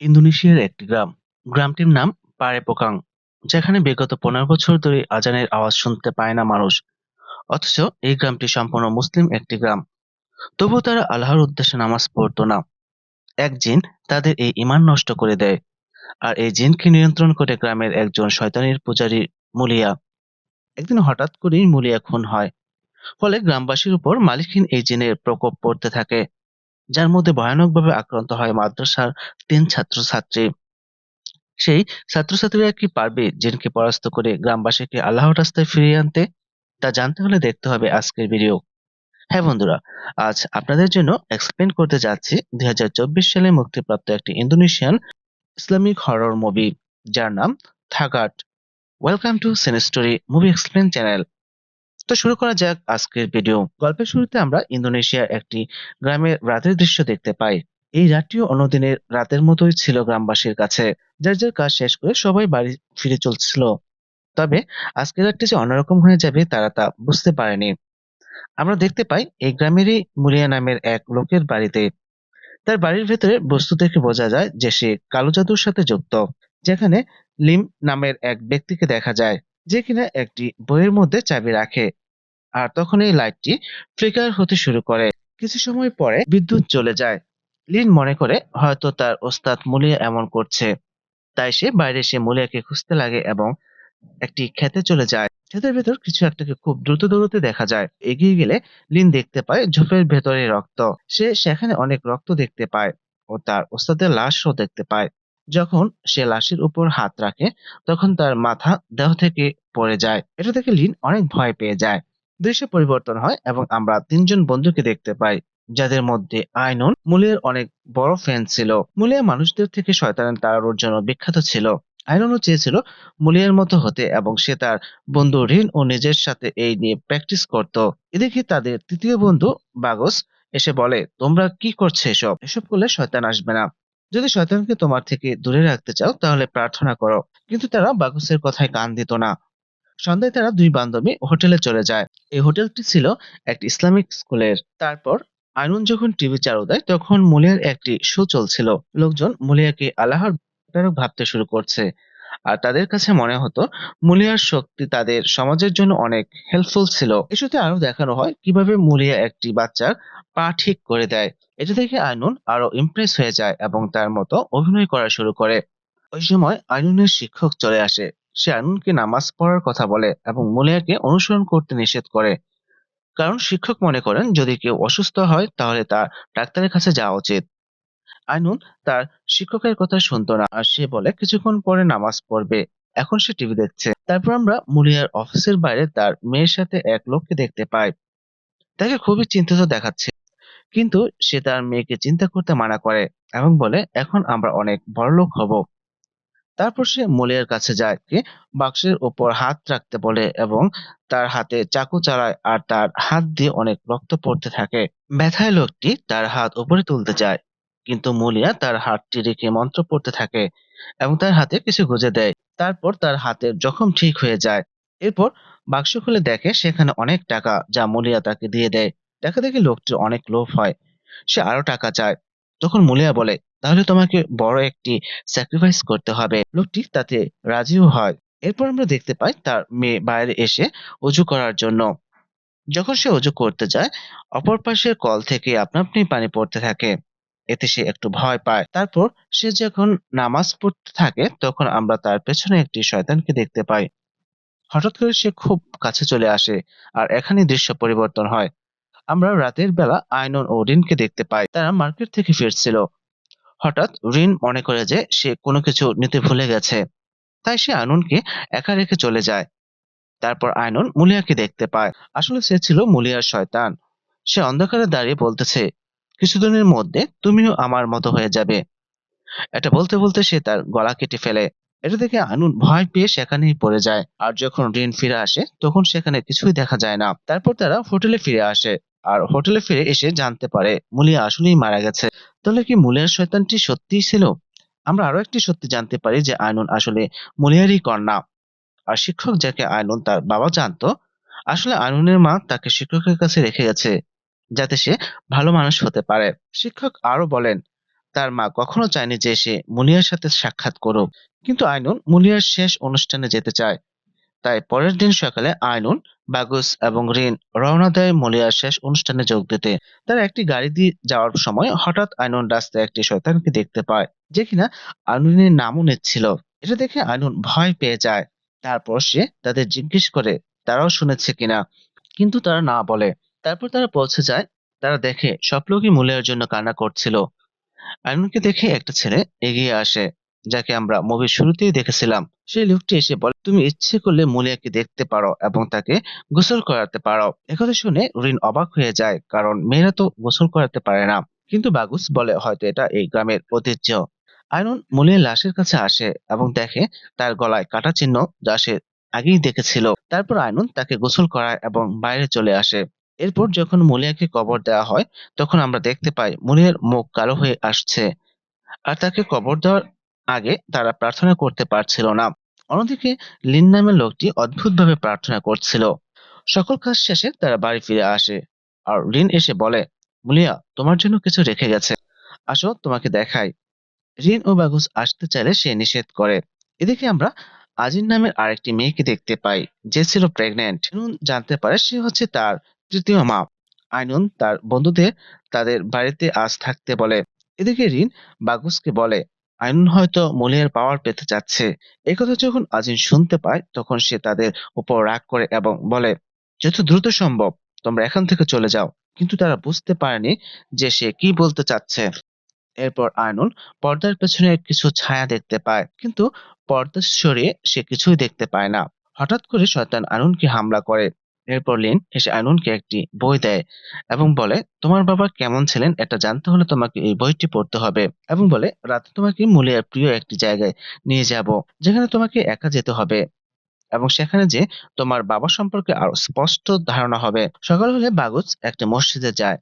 ইন্দোনেশিয়ার একটি গ্রাম। গ্রামটির নাম পারেপোকাং, যেখানে বিগত পনেরো বছর ধরে আজানের আওয়াজ শুনতে পায় না মানুষ। অথচ এই গ্রামটি সম্পূর্ণ মুসলিম একটি গ্রাম। তবুও তারা আল্লাহর উদ্দেশ্যে নামাজ পড়তো না। এক জিন তাদের এই ইমান নষ্ট করে দেয়। আর এই জিনকে নিয়ন্ত্রণ করে গ্রামের একজন শয়তানের পূজারী মুলিয়া। একদিন হঠাৎ করেই মুলিয়া খুন হয়। ফলে গ্রামবাসীর উপর মালিকহীন এই জিনের প্রকোপ পড়তে থাকে। যার মধ্যে ভয়ানকভাবে আক্রান্ত হয় মাদ্রাসার তিন ছাত্রছাত্রী। সেই ছাত্রছাত্রীরা কি পারবে জিনকে পরাস্ত করে গ্রামবাসীকে আল্লাহর রাস্তায় ফিরিয়ে আনতে? তা জানতে হলে দেখতে হবে আজকের ভিডিও। হ্যাঁ বন্ধুরা, আজ আপনাদের জন্য এক্সপ্লেন করতে যাচ্ছি দুই হাজার চব্বিশ সালে মুক্তিপ্রাপ্ত একটি ইন্দোনেশিয়ান ইসলামিক হরর মুভি যার নাম থাগাট। Welcome to Cinestory movie explain channel. তো শুরু করা যাক আজকের ভিডিও। গল্পের শুরুতে আমরা ইন্দোনেশিয়ার একটি গ্রামের রাতের দৃশ্য দেখতে পাই। এই রাতটিও অন্যদিনের রাতের মতোই ছিল গ্রামবাসীর কাছে। যার যার কাজ শেষ করে সবাই বাড়ি ফিরে চলছিল। তবে আজকের রাতটি যে অন্যরকম হয়ে যাবে তারা তা বুঝতে পারেনি। আমরা দেখতে পাই এই গ্রামেরই মুলিয়া নামের এক লোকের বাড়িতে তার বাড়ির ভেতরে বস্তু দেখে বোঝা যায় যে সে কালো জাদুর সাথে যুক্ত, যেখানে লিম নামের এক ব্যক্তিকে দেখা যায় যে কিনা একটি বইয়ের মধ্যে চাবি রাখে আর তখন এই লাইটটি ফ্লিকার হতে শুরু করে। কিছু সময় পরে বিদ্যুৎ চলে যায়। লিন মনে করে হয়তো তার ওস্তাদ মুলিয়া এমন করছে। তাই সে বাইরে এসে মুলিয়াকে খুঁজতে লাগে এবং একটি খেতে চলে যায়। ক্ষেতের ভেতর কিছু একটাকে খুব দ্রুত দৌড়তে দেখা যায়। এগিয়ে গেলে লিন দেখতে পায় ঝোপের ভেতরে রক্ত। সে সেখানে অনেক রক্ত দেখতে পায় ও তার ওস্তাদের লাশও দেখতে পায়। যখন সে লাশের উপর হাত রাখে, তখন তার মাথা দেহ থেকে পড়ে যায়। এটা দেখে লিন অনেক ভয় পেয়ে যায়। দৃশ্য পরিবর্তন হয় এবং আমরা তিনজন বন্ধুকে দেখতে পাই, যাদের মধ্যে আইনুন মুলিয়ার অনেক বড় ফ্যান ছিল। মুলিয়া মানুষদের থেকে শয়তানের তাড়ানোর জন্য বিখ্যাত ছিল। আইরনও চেয়েছিল মুলিয়ার মতো হতে এবং সে তার বন্ধু ঋণ ও নিজের সাথে এই নিয়ে প্র্যাকটিস করত। এদিকে তাদের তৃতীয় বন্ধু বাগস এসে বলে, তোমরা কি করছ এসব? এসব করলে শয়তান আসবে না। যদি শয়তানকে তোমার থেকে দূরে রাখতে চাও, তাহলে প্রার্থনা করো। কিন্তু তারা বাকুসের কথায় কান দিত না। সন্ধ্যায় তারা দুই বান্ধবী হোটেলে চলে যায়। এই হোটেলটি ছিল একটি ইসলামিক স্কুলের। তারপর আইনুন যখন টিভি চালু দেয়, তখন মুলিয়ার একটি শো চলছিল। লোকজন মুলিয়াকে আল্লাহর ভাবতে শুরু করছে। আর তাদের কাছে মনে হতো মুলিয়ার শক্তি তাদের সমাজের জন্য অনেক হেল্পফুল ছিল। এসতে আরও দেখানো হয় কীভাবে মুলিয়া একটি বাচ্চার পা ঠিক করে দেয়। এটা দেখে আইনুন আরও ইমপ্রেস হয়ে যায় এবং তার মতো অভিনয় করা শুরু করে। ওই সময় আইনুনের শিক্ষক চলে আসে। সে আইনুনকে নামাজ পড়ার কথা বলে এবং মুলিয়াকে অনুসরণ করতে নিষেধ করে। কারণ শিক্ষক মনে করেন যদি কেউ অসুস্থ হয় তাহলে তার ডাক্তারের কাছে যাওয়া উচিত। আইনুন তার শিক্ষকের কথা শুনতো না আর সে বলে, কিছুক্ষণ পরে নামাজ পড়বে। এখন সে টিভি দেখছে। তারপর আমরা মুলিয়ার অফিসের বাইরে তার মেয়ের সাথে এক লোককে দেখতে পাই। তাকে খুবই চিন্তিত দেখাচ্ছে। কিন্তু সে তার মেয়েকে চিন্তা করতে মানা করে এবং বলে, এখন আমরা অনেক বড়লোক হব। তারপর সে মুলিয়ার কাছে যায় বাক্সের ওপর হাত রাখতে বলে এবং তার হাতে চাকু চালায় আর তার হাত দিয়ে অনেক রক্ত পড়তে থাকে। ব্যথায় লোকটি তার হাত উপরে তুলতে চায় কিন্তু মুলিয়া তার হাতটি রেখে মন্ত্র পড়তে থাকে এবং তার হাতে কিছু গুঁজে দেয়। তারপর তার হাতের জখম ঠিক হয়ে যায়। এরপর বাক্স খুলে দেখে সেখানে অনেক টাকা যা মুলিয়া তাকে দিয়ে দেয়। টাকা দেখে লোকটির অনেক লোভ হয়। সে আরও টাকা চায়। তখন মুলিয়া বলে, তাহলে তোমাকে বড় একটি স্যাক্রিফাইস করতে হবে। লোকটি তাতে রাজিও হয়। এরপর আমরা দেখতে পাই তার মেয়ে বাইরে এসে অজু করার জন্য। যখন সে অজু করতে যায়, অপর পাশের কল থেকে আপনা আপনি পানি পড়তে থাকে। এতে সে একটু ভয় পায়। তারপর সে যখন নামাজ পড়তে থাকে, তখন আমরা তার পেছনে একটি শয়তানকে দেখতে পাই। হঠাৎ করে সে খুব কাছে চলে আসে আর এখানে দৃশ্য পরিবর্তন হয়। আমরা রাতের বেলা আইনন ও রিনকে দেখতে পাই। তারা মার্কেট থেকে ফিরছিল। হঠাৎ রিন মনে করে যে সে কোনো কিছু নিতে ভুলে গেছে। তাই সে আইনুনকে একা রেখে চলে যায়। তারপর আইনুন মুলিয়াকে দেখতে পায়। আসলে সে ছিল মুলিয়ার শয়তান। সে অন্ধকারে দাঁড়িয়ে বলতেছে কিছুদিনের মধ্যে তুমিও আমার মতো হয়ে যাবে। এটা বলতে বলতে সে তার গলা কেটে ফেলে। এটা দেখে আনুন ভয় পেয়ে সেখানেই পড়ে যায়। আর যখন রিন ফিরে আসে, তখন সেখানে কিছুই দেখা যায় না। তারপর তারা হোটেলে ফিরে আসে। আর হোটেলে ফিরে এসে জানতে পারে, মুলিয়া আসলেই মারা গেছে। তাহলে কি মুলিয়ার শয়তানটি সত্যিই ছিল? আমরা আরও একটি সত্যি জানতে পারি যে আইনুন আসলে মুলিয়ারই কন্যা। আর শিক্ষক যাকে আইনুন তার বাবা জানতো, আসলে আইনুনের মা তাকে শিক্ষকের কাছে রেখে গেছে। যাতে সে ভালো মানুষ হতে পারে। শিক্ষক আরও বলেন, তার মা কখনো চায়নি যে সে মুনিয়ার সাথে সাক্ষাৎ করুক। কিন্তু আইনুন মুনিয়ার শেষ অনুষ্ঠানে যেতে চায়। তাই পরের দিন সকালে আইনুন বাগুস এবং রিন রওনা দেয় মুনিয়ার শেষ অনুষ্ঠানে যোগ দিতে। তারা একটি গাড়ি দিয়ে যাওয়ার সময় হঠাৎ আইনুন রাস্তায় একটি শয়তানকে দেখতে পায়, যে কিনা আইনুনের নামও নিচ্ছিল। এটা দেখে আইনুন ভয় পেয়ে যায়। তারপর সে তাদের জিজ্ঞেস করে, তারাও শুনেছে কিনা? কিন্তু তারা না বলে। তারপর তারা পৌঁছে যায়। তারা দেখে সব লোকই মুলিয়ার জন্য কান্না করছিল। আইনুনকে দেখে একটা ছেলে এগিয়ে আসে, যাকে আমরা মুভির শুরুতেই দেখেছিলাম। সেই লোকটি এসে বলে, তুমি ইচ্ছে করলে মুলিয়াকে দেখতে পারো এবং তাকে গোসল করাতে পারো। একথা শুনে রিন অবাক হয়ে যায়, কারণ মেয়েরা তো গোসল করাতে পারে না। কিন্তু বাগুস বলে, হয়তো এটা এই গ্রামের ঐতিহ্য। আইনুন মুলিয়ার লাশের কাছে আসে এবং দেখে তার গলায় কাটা চিহ্ন যা সে আগেই দেখেছিল। তারপর আইনুন তাকে গোসল করায় এবং বাইরে চলে আসে। এরপর যখন মুলিয়াকে কবর দেওয়া হয়, তখন আমরা দেখতে পাই মুনিয়ার মুখ কালো হয়ে আসছে। আর তাকে কবর দেওয়ার আগে তারা প্রার্থনা করতে পারছিল না। অন্যদিকে লিন নামের লোকটি অদ্ভুতভাবে প্রার্থনা করছিল। সকল কাজ শেষে তারা বাড়ি ফিরে আসে। আর লিন এসে বলে, মুলিয়া, তোমার জন্য কিছু রেখে গেছে। আসো, তোমাকে দেখাই। রিন ও বাগুস আসতে চাইলে সে নিষেধ করে। এদিকে আমরা আজিন নামের আরেকটি মেয়েকে দেখতে পাই, যে ছিল প্রেগনেন্ট জানতে পারে সে হচ্ছে তার। তৃতীয় মা আইনুন তার বন্ধুদের তাদের বাড়িতে আজ থাকতে বলে। এদিকে রিন বাগুসকে বলে, আইনুন হয়তো মলিয়ার পাওয়ার পেতে যাচ্ছে এই কথা যখন আজিন শুনতে পায়, তখন সে তাদের উপর রাগ করে এবং বলে, যত দ্রুত সম্ভব, তোমরা এখান থেকে চলে যাও। কিন্তু তারা বুঝতে পারেনি যে সে কি বলতে চাচ্ছে। এরপর আইনুন পর্দার পেছনে কিছু ছায়া দেখতে পায়, কিন্তু পর্দা সরিয়ে সে কিছুই দেখতে পায় না। হঠাৎ করে শয়তান আইনুনকে হামলা করে। এরপর লিন এসে আইনুনকে একটি বই দেয় এবং বলে, তোমার বাবা কেমন ছিলেন এটা জানতে হলে তোমাকে এই বইটি পড়তে হবে। এবং বলে, রাতে তোমাকে মুলিয়ার প্রিয় একটি জায়গায় নিয়ে যাব, যেখানে তোমাকে একা যেতে হবে এবং সেখানে যে তোমার বাবা সম্পর্কে আরও স্পষ্ট ধারণা হবে। সকাল হলে বাগুজ একটা মসজিদে যায়,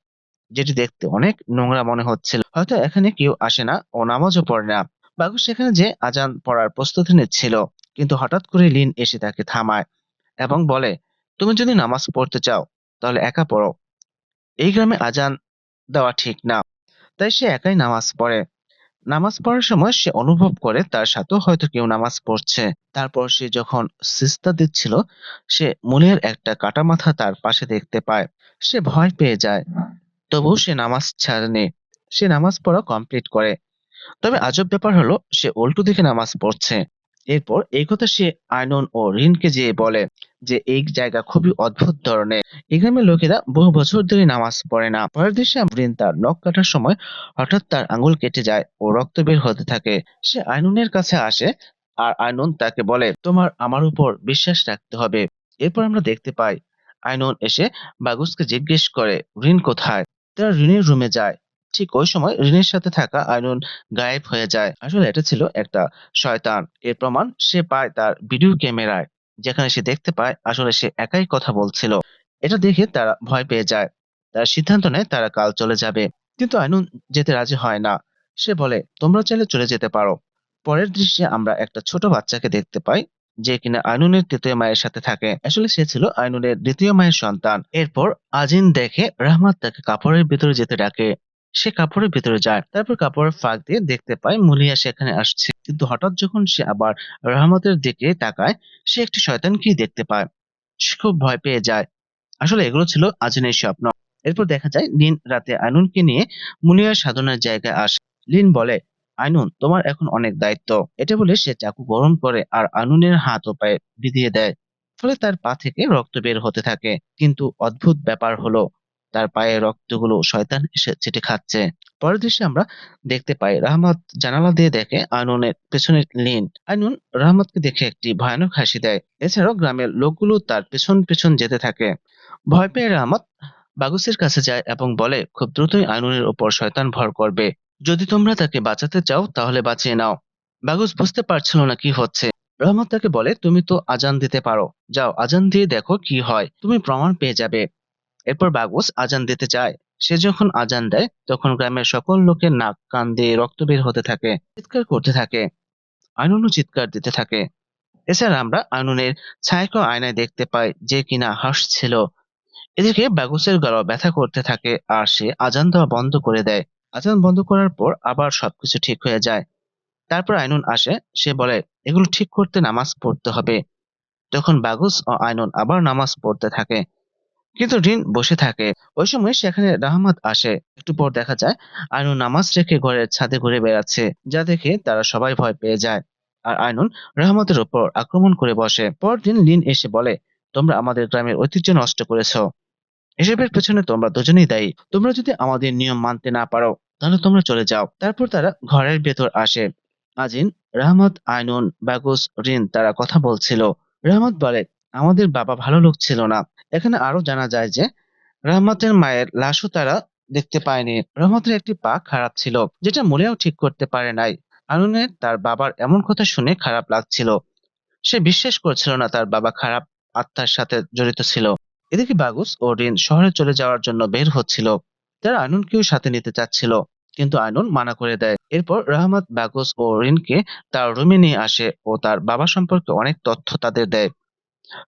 যেটি দেখতে অনেক নোংরা মনে হচ্ছিল। হয়তো এখানে কেউ আসে না ও নামাজও পড়ে না। বাগুজ সেখানে যে আজান পড়ার প্রস্তুতি নিচ্ছিল, কিন্তু হঠাৎ করে লিন এসে তাকে থামায় এবং বলে তুমি যদি নামাজ পড়তে চাও, তাহলে একা পড়ো। এই গ্রামে আজান দেওয়া ঠিক না, তাই সে একাই নামাজ পড়ে। নামাজ পড়ার সময় সে অনুভব করে তার সাথেও হয়তো কেউ নামাজ পড়ছে। তারপর সে যখন সিস্তা দিচ্ছিল, সে মনের একটা কাটা মাথা তার পাশে দেখতে পায়। সে ভয় পেয়ে যায়। তবুও সে নামাজ ছাড়েনি। সে নামাজ পড়া কমপ্লিট করে। তবে আজব ব্যাপার হলো, সে উল্টো দিকে নামাজ পড়ছে। এরপর এই কথা সে আয়নন ও রিনকে যেয়ে বলে যে এই জায়গা খুবই অদ্ভুত ধরনের। এই গ্রামের লোকেরা বহু বছর ধরে নামাজ পড়ে না। পরের দৃশ্যে রিন তার নখ কাটার সময় হঠাৎ তার আঙুল কেটে যায় ও রক্ত বের হতে থাকে। সে আইনুনের কাছে আসে আর আইনুন তাকে বলে, তোমার আমার উপর বিশ্বাস রাখতে হবে। এরপর আমরা দেখতে পাই আইনুন এসে বাগুসকে জিজ্ঞেস করে, রিন কোথায়? তারা রিনের রুমে যায়। ঠিক ওই সময় রিনের সাথে থাকা আইনুন গায়েব হয়ে যায়। আসলে এটা ছিল একটা শয়তান। এর প্রমাণ সে পায় তার ভিডিও ক্যামেরায়, যেখানে সে দেখতে পায় আসলে সে একাই কথা বলছিল। এটা দেখে তারা ভয় পেয়ে যায়। তারা সিদ্ধান্ত নেয় তারা কাল চলে যাবে। কিন্তু আইনুন যেতে রাজি হয় না। সে বলে, তোমরা চাইলে চলে যেতে পারো। পরের দৃশ্যে আমরা একটা ছোট বাচ্চাকে দেখতে পাই, যে কিনা আইনুনের তৃতীয় মায়ের সাথে থাকে। আসলে সে ছিল আইনুনের দ্বিতীয় মায়ের সন্তান। এরপর আজিন দেখে রাহমাত তাকে কাপড়ের ভিতরে যেতে ডাকে। সে কাপড়ের ভিতরে যায়। তারপর কাপড়ের ফাঁক দিয়ে দেখতে পায় মুলিয়া সেখানে আসছে। কিন্তু হঠাৎ যখন সে আবার রহমতের দিকে তাকায়, সে একটি শয়তানকেই দেখতে পায়। সে খুব ভয় পেয়ে যায়। আসলে এগুলো ছিল আজনের স্বপ্ন। এরপর দেখা যায় লিন রাতে আইনুনকে নিয়ে মুনিয়ার সাধনার জায়গায় আসে। লিন বলে আইনুন তোমার এখন অনেক দায়িত্ব। এটা বলে সে চাকু গরম করে আর আইনুনের হাত ও পায়ে বিধিয়ে দেয়। ফলে তার পা থেকে রক্ত বের হতে থাকে। কিন্তু অদ্ভুত ব্যাপার হলো তার পায়ের রক্তগুলো শয়তান এসে চেটে খাচ্ছে। পরের দৃশ্যে আমরা দেখতে পাই, রাহমাত জানালা দিয়ে দেখে আইনুনের পেছনে লিন। আইনুন রাহমাতকে দেখে একটি ভয়ানক হাসি দেয়। এছাড়াও গ্রামের লোকগুলো তার পেছন পেছন যেতে থাকে। ভয় পেয়ে রাহমাত বাগুসের কাছে যায় এবং বলে, খুব দ্রুতই আনুনের উপর শয়তান ভর করবে। যদি তোমরা তাকে বাঁচাতে চাও, তাহলে বাঁচিয়ে নাও। বাগুস বুঝতে পারছিল না কি হচ্ছে। রহমত তাকে বলে, তুমি তো আজান দিতে পারো। যাও, আজান দিয়ে দেখো কি হয়। তুমি প্রমাণ পেয়ে যাবে। এরপর বাগুস আজান দিতে চায়। সে যখন আজান দেয়, তখন গ্রামের সকল লোকের নাক, কান দিয়ে রক্ত বের হতে থাকে, চিৎকার করতে থাকে আইনুনও চিৎকার দিতে থাকে। এছাড়া আমরা আইনুনের ছায়াকে আয়নায় দেখতে পাই যে কিনা হাসছিল। এদিকে বাগুসের গলা ব্যথা করতে থাকে আর সে আজান দেওয়া বন্ধ করে দেয়। আজান বন্ধ করার পর আবার সবকিছু ঠিক হয়ে যায়। তারপর আইনুন আসে, সে বলে, এগুলো ঠিক করতে নামাজ পড়তে হবে। তখন বাগুস ও আইনুন আবার নামাজ পড়তে থাকে। কিন্তু রিন বসে থাকে। ওই সময় সেখানে রাহমাত আসে। একটু পর দেখা যায় আইনুন নামাজ রেখে ঘরের ছাদে ঘুরে বেড়াচ্ছে, যা দেখে তারা সবাই ভয় পেয়ে যায়। আর আইনুন রাহমাতের উপর আক্রমণ করে বসে। পরদিন লিন এসে বলে, তোমরা আমাদের গ্রামের ঐতিহ্য নষ্ট করেছ। এসবের পেছনে তোমরা দুজনেই দায়ী। তোমরা যদি আমাদের নিয়ম মানতে না পারো, তাহলে তোমরা চলে যাও। তারপর তারা ঘরের ভেতর আসে। আজিন, রাহমত আইনুন বাগুস, রিন তারা কথা বলছিল। রাহমত বলে আমাদের বাবা ভালো লোক ছিল না। এখানে আরও জানা যায় যে, রহমতের মায়ের লাশও তারা দেখতে পায়নি। রহমতের একটি পা খারাপ ছিল, যেটা মনেও ঠিক করতে পারে নাই। আনুনের তার বাবার এমন কথা শুনে খারাপ লাগছিল। সে বিশ্বাস করছিল না তার বাবা খারাপ আত্মার সাথে জড়িত ছিল। এদিকে বাগুস ও রিন শহরে চলে যাওয়ার জন্য বের হচ্ছিল। তারা আনুনকেও সাথে নিতে চাচ্ছিল, কিন্তু আইনুন মানা করে দেয়। এরপর রহমত, বাগুস ও রিনকে তার রুমে নিয়ে আসে ও তার বাবা সম্পর্কে অনেক তথ্য তাদের দেয়।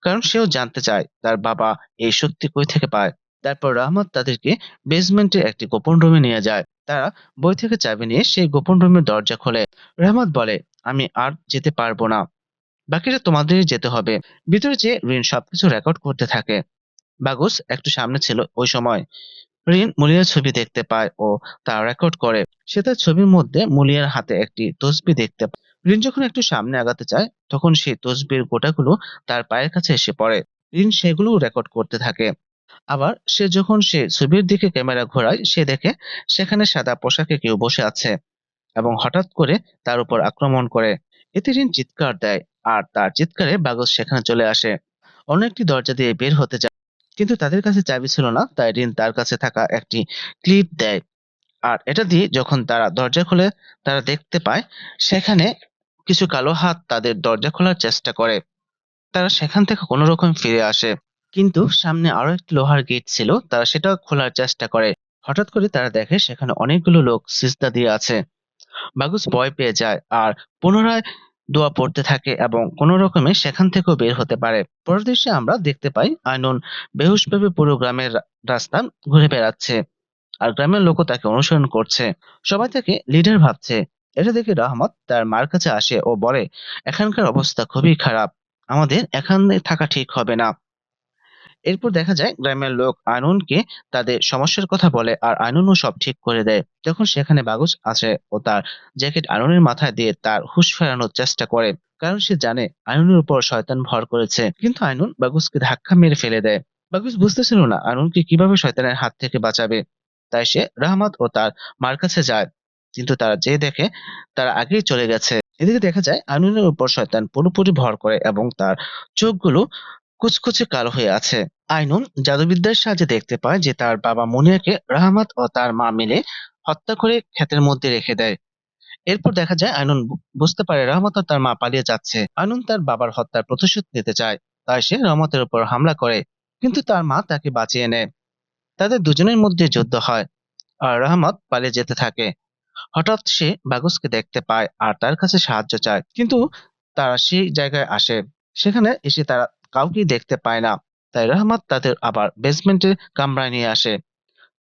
কারণ সেও জানতে চায় তার বাবা এই শক্তি কই থেকে পায়। তারপর রহমত তাদেরকে বেসমেন্টের একটি গোপন রুমে নিয়ে যায়। তারা বই থেকে চাবি নিয়ে সেই গোপন রুমের দরজা খোলে। রহমত বলে, আমি আর যেতে পারব না। বাকিটা তোমাদেরই যেতে হবে। ভিতরে যে ঋণ সবকিছু রেকর্ড করতে থাকে। বাগুস একটু সামনে ছিল ওই সময়। রিন মুলিয়ার ছবি দেখতে পায় ও তা রেকর্ড করে। সে তার ছবির মধ্যে মুলিয়ার হাতে একটি তসবি দেখতে পায় রিন যখন একটু সামনে আগাতে চায়, তখন সেই তসবির গোটাগুলো তার পায়ের কাছে এসে পড়ে। রিন সেগুলো রেকর্ড করতে থাকে। আবার সে যখন সে ছবির দিকে ক্যামেরা ঘোরায়, সে দেখে সেখানে সাদা পোশাকে কেউ বসে আছে এবং হঠাৎ করে তার উপর আক্রমণ করে। এতে রিন চিৎকার দেয় আর তার চিৎকারে বাগস সেখানে চলে আসে। অন্য একটি দরজা দিয়ে বের হতে যায়। কিন্তু তাদের কাছে চাবি ছিল না, তাই রিন তার কাছে থাকা একটি ক্লিপ দেয়। আর এটা দিয়ে যখন তারা দরজা খুলে, তারা দেখতে পায়, সেখানে কিছু কালো হাত তাদের দরজা খোলার চেষ্টা করে। তারা সেখান থেকে কোনো রকম ফিরে আসে। কিন্তু সামনে আরও একটি লোহার গেট ছিল, তারা সেটা খোলার চেষ্টা করে। হঠাৎ করে তারা দেখে সেখানে অনেকগুলো লোক সিজদা দিয়ে আছে। বাগুস ভয় পেয়ে যায় আর পুনরায় দোয়া পড়তে থাকে এবং কোনো রকমে সেখান থেকেও বের হতে পারে। পরের দৃশ্যে আমরা দেখতে পাই আইনুন বেহুশভাবে পুরো গ্রামের রাস্তা ঘুরে বেড়াচ্ছে আর গ্রামের লোকও তাকে অনুসরণ করছে। সবাই তাকে লিডার ভাবছে। এটা দেখে রহমত তার মার কাছে আসে ও বলে, এখানকার অবস্থা খুবই খারাপ। আমাদের এখানে থাকা ঠিক হবে না। এরপর দেখা যায় গ্রামের লোক আইনুনকে তাদের সমস্যার কথা বলে আর আইনুনও সব ঠিক করে দেয়। তখন সেখানে বাগুস আসে ও তার জ্যাকেট আনুনের মাথায় দিয়ে তার হুঁশ ফেরানোর চেষ্টা করে, কারণ সে জানে আইনুনের উপর শয়তান ভর করেছে। কিন্তু আইনুন বাগুসকে ধাক্কা মেরে ফেলে দেয়। বাগুস বুঝতেছিল না আনুনকে কীভাবে শয়তানের হাত থেকে বাঁচাবে। তাই সে রাহমাত ও তার মার কাছে যায়। কিন্তু তারা যে দেখে, তারা আগেই চলে গেছে। এদিকে দেখা যায় আইনুনের উপর শয়তান পুরোপুরি ভর করে এবং তার চোখগুলো কুচকুচে কালো হয়ে আছে। আইনুন জাদুবিদ্যার সাহায্যে দেখতে পায় যে তার বাবা মুনিয়াকে রাহমাত ও তার মা মিলে হত্যা করে ক্ষেতের মধ্যে রেখে দেয়। এরপর দেখা যায়, আইনুন বুঝতে পারে রহমত তার মা পালিয়ে যাচ্ছে। আইনুন তার বাবার হত্যার প্রতিশোধ নিতে চায়। তাই সে রহমতের উপর হামলা করে, কিন্তু তার মা তাকে বাঁচিয়ে নেয়। তাদের দুজনের মধ্যে যুদ্ধ হয়, আর রহমত পালিয়ে যেতে থাকে। হঠাৎ সে বাগুসকে দেখতে পায় আর তার কাছে সাহায্য চায়। কিন্তু তারা সেই জায়গায় আসে। সেখানে এসে তারা কাউকেই দেখতে পায় না। তাই রহমত তাদের আবার বেসমেন্টের কামরায় নিয়ে আসে।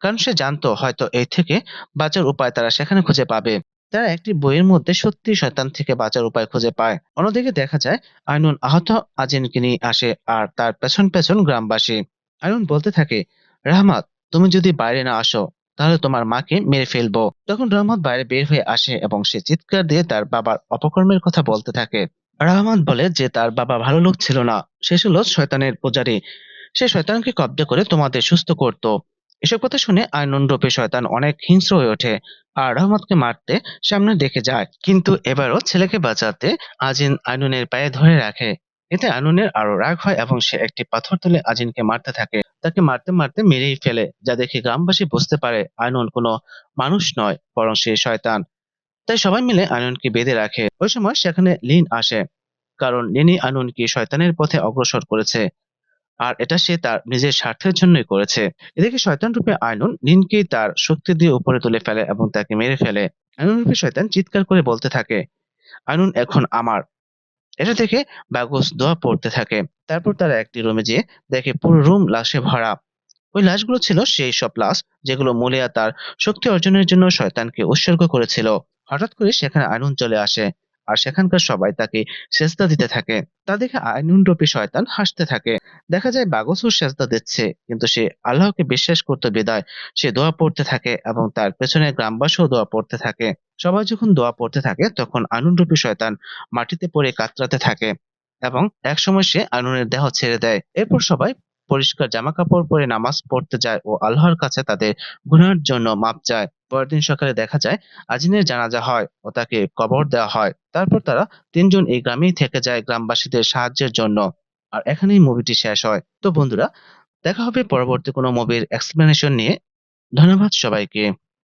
কারণ সে জানতো হয়তো এই থেকে বাঁচার উপায় তারা সেখানে খুঁজে পাবে। তারা একটি বইয়ের মধ্যে সত্যি শয়তান থেকে বাঁচার উপায় খুঁজে পায়। অন্যদিকে দেখা যায় আইনুন আহত আজিনকে নিয়ে আসে আর তার পেছন পেছন গ্রামবাসী। আইনুন বলতে থাকে, রাহমাত, তুমি যদি বাইরে না আসো তাহলে তোমার মাকে মেরে ফেলব। তখন রহমত বাইরে বের হয়ে আসে এবং সে চিৎকার দিয়ে তার বাবার অপকর্মের কথা বলতে থাকে। রহমত বলে যে তার বাবা ভালো লোক ছিল না। সে ছিল শয়তানের পূজারী। সে শয়তানকে কব্জা করে তোমাদের সুস্থ করত। এসব কথা শুনে আইনুন রূপে শয়তান অনেক হিংস্র হয়ে ওঠে আর রহমতকে মারতে সামনে দেখে যায়। কিন্তু এবারও ছেলেকে বাঁচাতে আজিন আইনুনের পায়ে ধরে রাখে। এতে আইনুনের আরও রাগ হয় এবং সে একটি পাথর তুলে আজিনকে মারতে থাকে। তাকে মারতে মারতে মেরেই ফেলে, যা দেখে গ্রামবাসী বুঝতে পারে আইনুন কোনো মানুষ নয়, বরং সে শয়তান। তাই সবাই মিলে আইনুনকে বেঁধে রাখে। ওই সময় সেখানে লিন আসে, কারণ লিনি আইনুনকে শয়তানের পথে অগ্রসর করেছে, আর এটা সে তার নিজের স্বার্থের জন্যই করেছে। এদিকে শয়তান রূপে আইনুন লিনকে তার শক্তি দিয়ে উপরে তুলে ফেলে এবং তাকে মেরে ফেলে। আইনুন রূপে শয়তান চিৎকার করে বলতে থাকে আইনুন এখন আমার এটা দেখে বাগস দোয়া পড়তে থাকে। তারপর তারা একটি রুমে যেয়ে দেখে পুরো রুম লাশে ভরা। ওই লাশগুলো ছিল সেই সব লাশ যেগুলো মুলিয়া তার শক্তি অর্জনের জন্য শয়তানকে উৎসর্গ করেছিল। হঠাৎ করে সেখানে আইনুন চলে আসে। আর সেখানকার সবাই তাকে সেজদা দিতে থাকে। তা দেখে আইনুন রূপী শয়তান হাসতে থাকে। দেখা যায় বাগসও সেজদা দিচ্ছে, কিন্তু সে আল্লাহকে বিশ্বাস করতে বিদায়। সে দোয়া পড়তে থাকে এবং তার পেছনে গ্রামবাসীও দোয়া পড়তে থাকে। সবাই যখন দোয়া পড়তে থাকে, তখন আনুন রূপী শয়তান মাটিতে পড়ে কাতরাতে থাকে এবং একসময় সে আনুনের দেহ ছেড়ে দেয়। এরপর সবাই পরিষ্কার জামা কাপড় পরে নামাজ পড়তে যায় ও আল্লাহর কাছে তাদের গুনার জন্য মাপ চায়। পরদিন দিন সকালে দেখা যায়, আজিনের জানাজা হয় ও তাকে কবর দেওয়া হয়। তারপর তারা তিনজন এই গ্রামেই থেকে যায় গ্রামবাসীদের সাহায্যের জন্য। আর এখানেই মুভিটি শেষ হয়। তো বন্ধুরা, দেখা হবে পরবর্তী কোনো মুভির এক্সপ্লেনেশন নিয়ে। ধন্যবাদ সবাইকে।